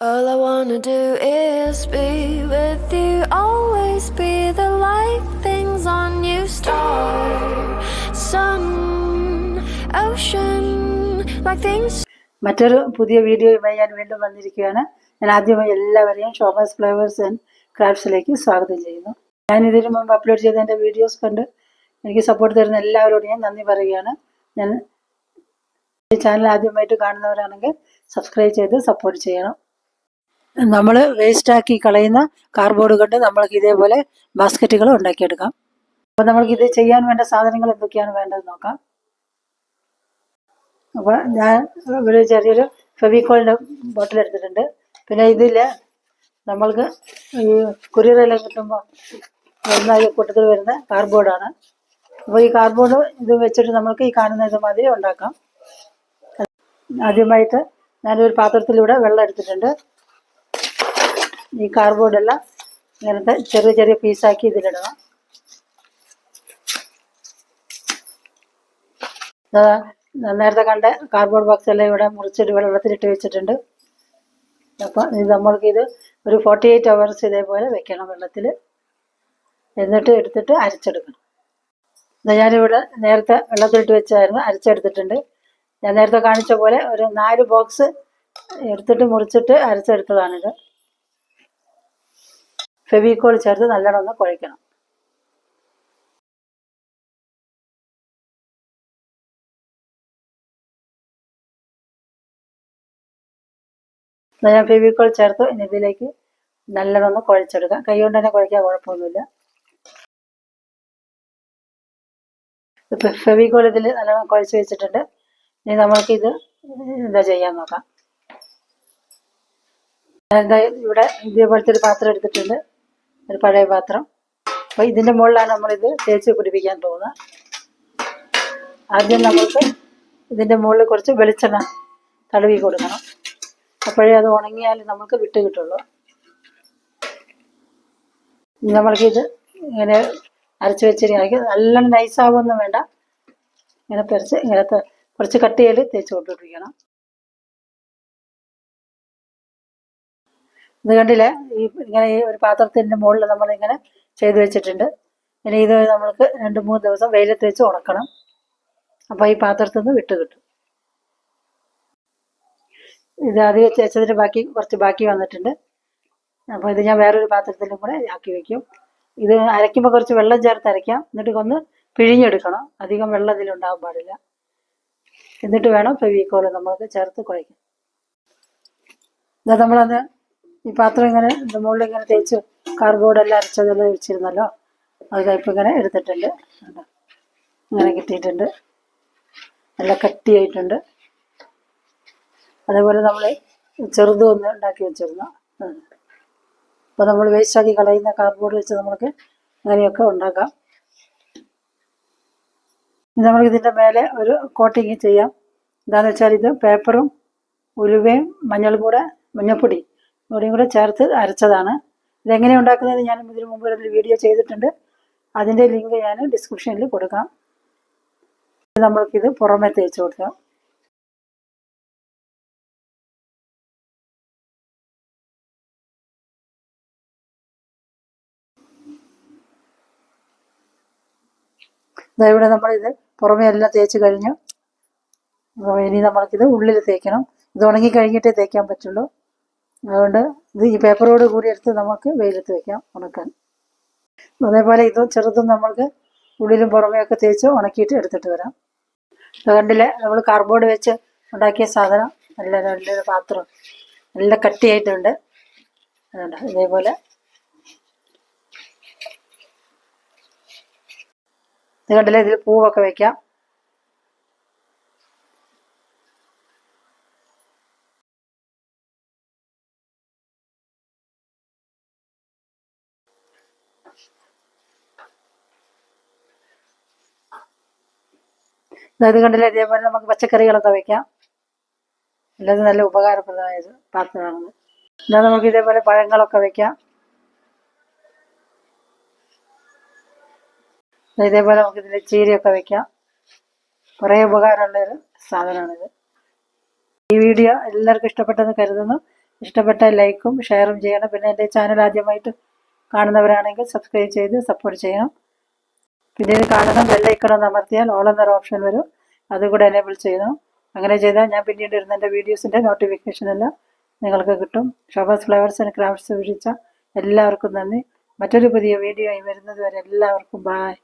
All I wanna do is be with you, always be the light things on you, star, sun, ocean, like things മറ്റൊരു പുതിയ വീഡിയോയുമായി ഞാൻ വീണ്ടും വന്നിരിക്കുകയാണ്. ഞാൻ ആദ്യമായി എല്ലാവരെയും ഷോമസ് ഫ്ലേവേഴ്സ് ആൻഡ് ക്രാഫ്റ്റ്സിലേക്ക് സ്വാഗതം ചെയ്യുന്നു. ഞാൻ ഇതിനു മുമ്പ് അപ്ലോഡ് ചെയ്ത എന്റെ വീഡിയോസ് കണ്ട് എനിക്ക് സപ്പോർട്ട് തരുന്ന എല്ലാവരോടും ഞാൻ നന്ദി പറയുകയാണ്. ഞാൻ ചാനൽ ആദ്യമായിട്ട് കാണുന്നവരാണെങ്കിൽ സബ്സ്ക്രൈബ് ചെയ്ത് സപ്പോർട്ട് ചെയ്യണം. നമ്മൾ വേസ്റ്റാക്കി കളയുന്ന കാർഡ്ബോർഡ് കൊണ്ട് നമ്മൾക്ക് ഇതേപോലെ ബാസ്ക്കറ്റുകൾ ഉണ്ടാക്കിയെടുക്കാം. അപ്പോൾ നമ്മൾക്ക് ഇത് ചെയ്യാൻ വേണ്ട സാധനങ്ങൾ എന്തൊക്കെയാണ് വേണ്ടത് നോക്കാം. അപ്പോൾ ഞാൻ ഒരു ചെറിയൊരു ഫെവിക്കോളിന്റെ ബോട്ടിൽ എടുത്തിട്ടുണ്ട്. പിന്നെ ഇതിൽ നമ്മൾക്ക് ഈ കുരിയറെല്ലാം കിട്ടുമ്പോൾ വരുന്ന കൂട്ടത്തിൽ വരുന്ന കാർഡ്ബോർഡാണ് അപ്പോൾ ഈ കാർഡ്ബോർഡ് ഇത് വെച്ചിട്ട് നമ്മൾക്ക് ഈ കാണുന്ന ഇതുമാതിരി ഉണ്ടാക്കാം. ആദ്യമായിട്ട് ഞാനൊരു പാത്രത്തിലൂടെ വെള്ളം എടുത്തിട്ടുണ്ട്. ഈ കാർഡ്ബോർഡെല്ലാം ഇങ്ങനത്തെ ചെറിയ ചെറിയ പീസാക്കി ഇതിലിടണം. നേരത്തെ കണ്ട കാർഡ്ബോർഡ് ബോക്സ് എല്ലാം ഇവിടെ മുറിച്ചിട്ട് വെള്ളത്തിലിട്ട് വെച്ചിട്ടുണ്ട്. അപ്പോൾ ഇത് നമ്മൾക്ക് ഇത് ഒരു ഫോർട്ടി എയ്റ്റ് അവേഴ്സ് ഇതേപോലെ വെക്കണം വെള്ളത്തിൽ എന്നിട്ട് എടുത്തിട്ട് അരച്ചെടുക്കണം. എന്നാൽ ഞാനിവിടെ നേരത്തെ വെള്ളത്തിലിട്ട് വെച്ചായിരുന്നു അരച്ചെടുത്തിട്ടുണ്ട്. ഞാൻ നേരത്തെ കാണിച്ച പോലെ ഒരു നാല് ബോക്സ് എടുത്തിട്ട് മുറിച്ചിട്ട് അരച്ചെടുത്തതാണിത്. ഫെവിക്കോൾ ചേർത്ത് നല്ലോണം ഒന്ന് കുഴയ്ക്കണം ഞാൻ ഫെവിക്കോൾ ചേർത്ത് ഇനി ഇതിലേക്ക് നല്ലോണം ഒന്ന് കുഴച്ചെടുക്കാം. കൈ കൊണ്ട് തന്നെ കുഴയ്ക്കാൻ കുഴപ്പമൊന്നുമില്ല. ഇപ്പം ഫെവിക്കോൾ ഇതിൽ നല്ലോണം കുഴച്ച് വെച്ചിട്ടുണ്ട്. ഇനി നമ്മൾക്ക് ഇത് എന്താ ചെയ്യാൻ നോക്കാം. എന്താ ഇവിടെ ഇതേപോലത്തെ ഒരു പാത്രം എടുത്തിട്ടുണ്ട്. ഒരു പഴയ പാത്രം. അപ്പോൾ ഇതിന്റെ മുകളിലാണ് നമ്മളിത് തേച്ച് പിടിപ്പിക്കാൻ പോകുന്നത്. ആദ്യം നമുക്ക് ഇതിന്റെ മുകളിൽ കുറച്ച് വെളിച്ചെണ്ണ തടവി കൊടുക്കണം. അപ്പോഴേ അത് ഉണങ്ങിയാൽ നമുക്ക് വിട്ട് കിട്ടുള്ളൂ. നമ്മൾക്കിത് ഇങ്ങനെ അരച്ച് വെച്ചിരിക്കും നല്ല നൈസാവൊന്നും വേണ്ട. ഇങ്ങനെ പെരച്ച് ഇങ്ങനത്തെ കുറച്ച് കട്ടിയിൽ തേച്ച് കൊണ്ടുപിടിക്കണം ഇത് കണ്ടില്ലേ? ഈ ഇങ്ങനെ ഈ ഒരു പാത്രത്തിന്റെ മുകളിൽ നമ്മൾ ഇങ്ങനെ ചെയ്ത് വെച്ചിട്ടുണ്ട്. ഇനി ഇത് നമ്മൾക്ക് രണ്ട് മൂന്ന് ദിവസം വെയിലത്ത് വെച്ച് ഉണക്കണം. അപ്പോൾ ഈ പാത്രത്തിൽ നിന്ന് വിട്ട് കിട്ടും. ഇത് അത് വെച്ച് വെച്ചതിന് ബാക്കി കുറച്ച് ബാക്കി വന്നിട്ടുണ്ട്. അപ്പോൾ ഇത് ഞാൻ വേറൊരു പാത്രത്തിലും കൂടെ ആക്കി വെക്കും. ഇത് അരയ്ക്കുമ്പോൾ കുറച്ച് വെള്ളം ചേർത്ത് അരയ്ക്കാം. എന്നിട്ട് ഒന്ന് പിഴിഞ്ഞെടുക്കണം. അധികം വെള്ളം ഇതിലുണ്ടാകാൻ പാടില്ല. എന്നിട്ട് വേണം ഫെവിക്കോൾ നമ്മൾക്ക് ചേർത്ത് കുഴയ്ക്കാം ഇത് നമ്മളത് ഈ പാത്രം ഇങ്ങനെ മുകളിൽ ഇങ്ങനെ തേച്ച് കാർഡ്ബോർഡ് എല്ലാം അരച്ചതെല്ലാം വെച്ചിരുന്നല്ലോ അത് ഇപ്പം ഇങ്ങനെ എടുത്തിട്ടുണ്ട്? ഇങ്ങനെ കിട്ടിയിട്ടുണ്ട്. നല്ല കട്ടിയായിട്ടുണ്ട്. അതേപോലെ നമ്മൾ ചെറുതും ഒന്ന് ഉണ്ടാക്കി വെച്ചിരുന്നു. അപ്പോൾ നമ്മൾ വേസ്റ്റാക്കി കളയുന്ന കാർഡ്ബോർഡ് വെച്ച് നമുക്ക് അങ്ങനെയൊക്കെ ഉണ്ടാക്കാം. നമുക്ക് ഇതിന്റെ മേലെ ഒരു കോട്ടിങ് ചെയ്യാം. എന്താണെന്ന് വെച്ചാൽ ഇത് പേപ്പറും ഉലുവയും മഞ്ഞൾ കൂടെ മഞ്ഞൾപ്പൊടി കൂടിയും കൂടെ ചേർത്ത് അരച്ചതാണ്. ഇതെങ്ങനെ ഉണ്ടാക്കുന്നത് ഞാൻ ഇതിനു മുമ്പ് ഒരു വീഡിയോ ചെയ്തിട്ടുണ്ട്. അതിന്റെ ലിങ്ക് ഞാൻ ഡിസ്ക്രിപ്ഷനിൽ കൊടുക്കാം. നമ്മൾക്കിത് പുറമെ തേച്ച് കൊടുക്കാം. ഇവിടെ നമ്മളിത് പുറമെ എല്ലാം തേച്ച് കഴിഞ്ഞു. അപ്പോൾ ഇനി നമ്മൾക്കിത് ഉള്ളിൽ തേക്കണം. ഇത് ഉണങ്ങി കഴിഞ്ഞിട്ടേ തേക്കാൻ പറ്റുള്ളൂ. അതുകൊണ്ട് ഇത് ഈ പേപ്പറോട് കൂടി എടുത്ത് നമുക്ക് വെയിലത്ത് വെക്കാം ഉണക്കാൻ. അതേപോലെ ഇതും ചെറുതും നമ്മൾക്ക് ഉള്ളിലും പുറമെയൊക്കെ തേച്ച് ഉണക്കിയിട്ട് എടുത്തിട്ട് വരാം. കണ്ടില്ലേ? നമ്മൾ കാർബോർഡ് വെച്ച് ഉണ്ടാക്കിയ സാധനം. നല്ല നല്ലൊരു പാത്രം. നല്ല കട്ടിയായിട്ടുണ്ട്. അതുകൊണ്ട് ഇതേപോലെ. ഇത് കണ്ടില്ലേ? ഇതിൽ പൂവൊക്കെ വെക്കാം. ഇത് കണ്ടില്ല ഇതേപോലെ നമുക്ക് പച്ചക്കറികളൊക്കെ വെക്കാം. എല്ലാം നല്ല ഉപകാരപ്രദമായ പാത്രമാണ്. എന്നാൽ നമുക്ക് ഇതേപോലെ പഴങ്ങളൊക്കെ വെക്കാം. ഇതേപോലെ നമുക്ക് ഇതിന്റെ ചീരയൊക്കെ വെക്കാം. കുറേ ഉപകാരമുള്ള ഒരു സാധനമാണിത്. ഈ വീഡിയോ എല്ലാവർക്കും ഇഷ്ടപ്പെട്ടെന്ന് കരുതുന്നു. ഇഷ്ടപ്പെട്ട ലൈക്കും ഷെയറും ചെയ്യണം. പിന്നെ എന്റെ ചാനൽ ആദ്യമായിട്ട് കാണുന്നവരാണെങ്കിൽ സബ്സ്ക്രൈബ് ചെയ്ത് സപ്പോർട്ട് ചെയ്യണം. പിന്നെ ഇത് കാണണം ബെല്ലൈക്കണം അമർത്തിയാൽ ഓൾ എന്നൊരു ഓപ്ഷൻ വരും. അതുകൂടെ എനേബിൾ ചെയ്യണം അങ്ങനെ ചെയ്താൽ ഞാൻ പിന്നീട് ഇടുന്ന എന്റെ വീഡിയോസിന്റെ നോട്ടിഫിക്കേഷൻ എല്ലാം നിങ്ങൾക്ക് കിട്ടും. ഷോബാസ് ഫ്ലവേഴ്സ് ആൻഡ് ക്രാഫ്റ്റ്സ് വീക്ഷിച്ച എല്ലാവർക്കും നന്ദി. മറ്റൊരു പുതിയ വീഡിയോ ആയി വരുന്നത് വരെ എല്ലാവർക്കും ബായ്